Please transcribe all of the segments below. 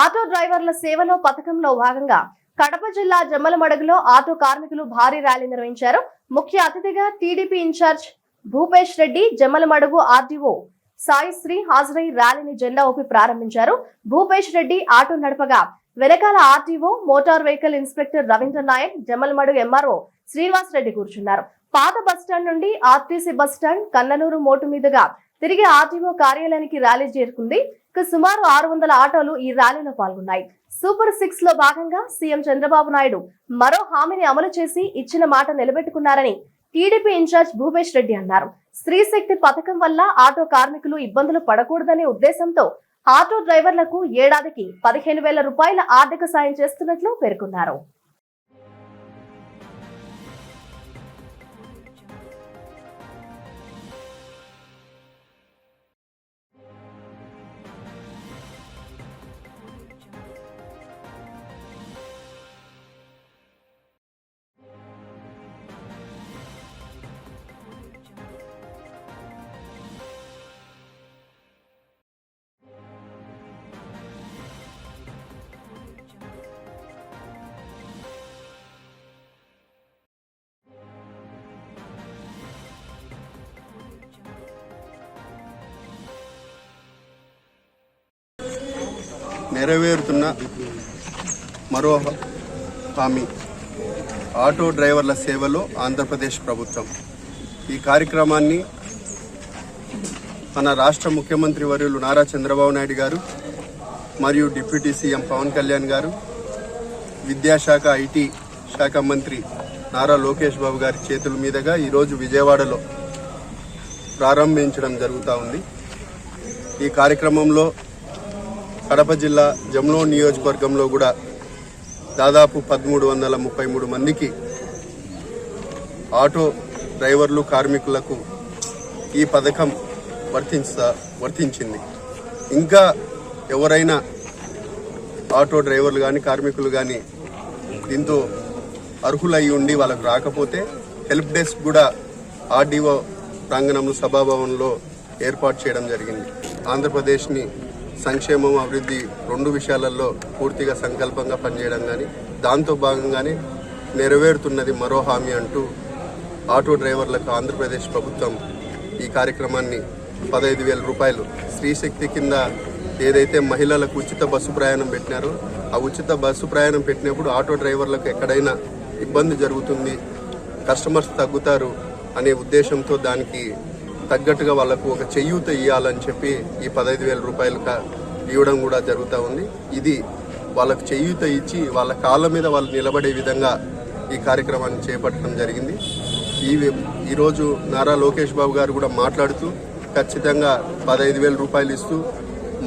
Auto డ్రైవర్ల సేవలో పథకంలో భాగంగా కడప జిల్లా జమ్మలమడుగులో ఆటో కార్మికులు భారీ ర్యాలీ నిర్వహించారు. ముఖ్య అతిథిగా TDP incharge Bhupesh Reddy Jammalamadugu RDO Saisri హాజరై ర్యాలీని జెండా ఊపి ప్రారంభించారు. భూపేష్ రెడ్డి ఆటో నడపగా వెనకాల RTO motor vehicle inspector Ravindra Naik Jammalamadugu MRO Srinivas Reddy కూర్చున్నారు. పాత బస్టాండ్ నుండి ఆర్టీసీ బస్టాండ్ కన్ననూరు మోటు మీదుగా తిరిగి ఆర్టీఓ కార్యాలయానికి ర్యాలీ చేరుకుంది. ఇక సుమారు ఆరు వందల ఆటోలు ఈ ర్యాలీలో పాల్గొన్నాయి. సూపర్ సిక్స్లో భాగంగా సీఎం చంద్రబాబు నాయుడు మరో హామీని అమలు చేసి ఇచ్చిన మాట నిలబెట్టుకున్నారని టీడీపీ ఇన్ఛార్జ్ భూపేష్ రెడ్డి అన్నారు. స్త్రీ శక్తి పథకం వల్ల ఆటో కార్మికులు ఇబ్బందులు పడకూడదనే ఉద్దేశంతో ఆటో డ్రైవర్లకు ఏడాదికి పదిహేను వేల రూపాయల ఆర్థిక సాయం చేస్తున్నట్లు పేర్కొన్నారు. నెరవేరుతున్న మరో హామీ. ఆటో డ్రైవర్ల సేవలో ఆంధ్రప్రదేశ్ ప్రభుత్వం. ఈ కార్యక్రమాన్ని మన రాష్ట్ర ముఖ్యమంత్రి వర్యులు నారా చంద్రబాబు నాయుడు గారు మరియు డిప్యూటీ సీఎం పవన్ కళ్యాణ్ గారు విద్యాశాఖ ఐటీ శాఖ మంత్రి నారా లోకేష్ బాబు గారి చేతుల మీదుగా ఈరోజు విజయవాడలో ప్రారంభించడం జరుగుతూ ఉంది. ఈ కార్యక్రమంలో కడప జిల్లా జమ్లో నియోజకవర్గంలో కూడా దాదాపు పదమూడు వందల ముప్పై మూడు మందికి ఆటో డ్రైవర్లు కార్మికులకు ఈ పథకం వర్తించ వర్తించింది. ఇంకా ఎవరైనా ఆటో డ్రైవర్లు కానీ కార్మికులు కానీ దీంతో అర్హులై ఉండి వాళ్ళకు రాకపోతే హెల్ప్ డెస్క్ కూడా ఆర్డీఓ ప్రాంగణంలో సభాభవన్లో ఏర్పాటు చేయడం జరిగింది. ఆంధ్రప్రదేశ్ని సంక్షేమం అభివృద్ధి రెండు విషయాలలో పూర్తిగా సంకల్పంగా పనిచేయడం కానీ దాంతో భాగంగానే నెరవేరుతున్నది మరో హామీ అంటూ ఆటో డ్రైవర్లకు ఆంధ్రప్రదేశ్ ప్రభుత్వం ఈ కార్యక్రమాన్ని పదహైదు వేల రూపాయలు స్త్రీశక్తి కింద ఏదైతే మహిళలకు ఉచిత బస్సు ప్రయాణం పెట్టినారో ఆ ఉచిత బస్సు ప్రయాణం పెట్టినప్పుడు ఆటో డ్రైవర్లకు ఎక్కడైనా ఇబ్బంది జరుగుతుంది కస్టమర్స్ తగ్గుతారు అనే ఉద్దేశంతో దానికి తగ్గట్టుగా వాళ్ళకు ఒక చెయ్యూత ఇవ్వాలని చెప్పి ఈ పదహైదు వేల రూపాయలు ఇవ్వడం కూడా జరుగుతూ ఉంది. ఇది వాళ్ళకు చెయ్యూత ఇచ్చి వాళ్ళ కాళ్ళ మీద వాళ్ళు నిలబడే విధంగా ఈ కార్యక్రమాన్ని చేపట్టడం జరిగింది. ఈ ఈరోజు నారా లోకేష్ బాబు గారు కూడా మాట్లాడుతూ ఖచ్చితంగా పదహైదు వేల రూపాయలు ఇస్తూ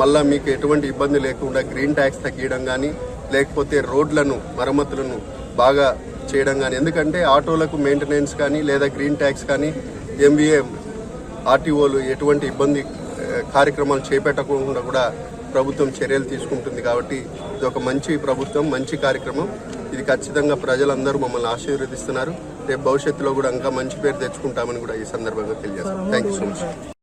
మళ్ళా మీకు ఎటువంటి ఇబ్బంది లేకుండా గ్రీన్ ట్యాక్స్ తగ్గించడం కానీ లేకపోతే రోడ్లను మరమ్మతులను బాగా చేయడం కానీ ఎందుకంటే ఆటోలకు మెయింటెనెన్స్ కానీ లేదా గ్రీన్ ట్యాక్స్ కానీ ఎంబీఏ ఆర్టీఓలు ఎటువంటి ఇబ్బంది కార్యక్రమాలు చేపట్టకుండా కూడా ప్రభుత్వం చర్యలు తీసుకుంటుంది కాబట్టి ఇది ఒక మంచి ప్రభుత్వం మంచి కార్యక్రమం. ఇది ఖచ్చితంగా ప్రజలందరూ మమ్మల్ని ఆశీర్వదిస్తున్నారు. రేపు భవిష్యత్తులో కూడా ఇంకా మంచి పేరు తెచ్చుకుంటామని కూడా ఈ సందర్భంగా తెలియజేస్తాం. Thank you so much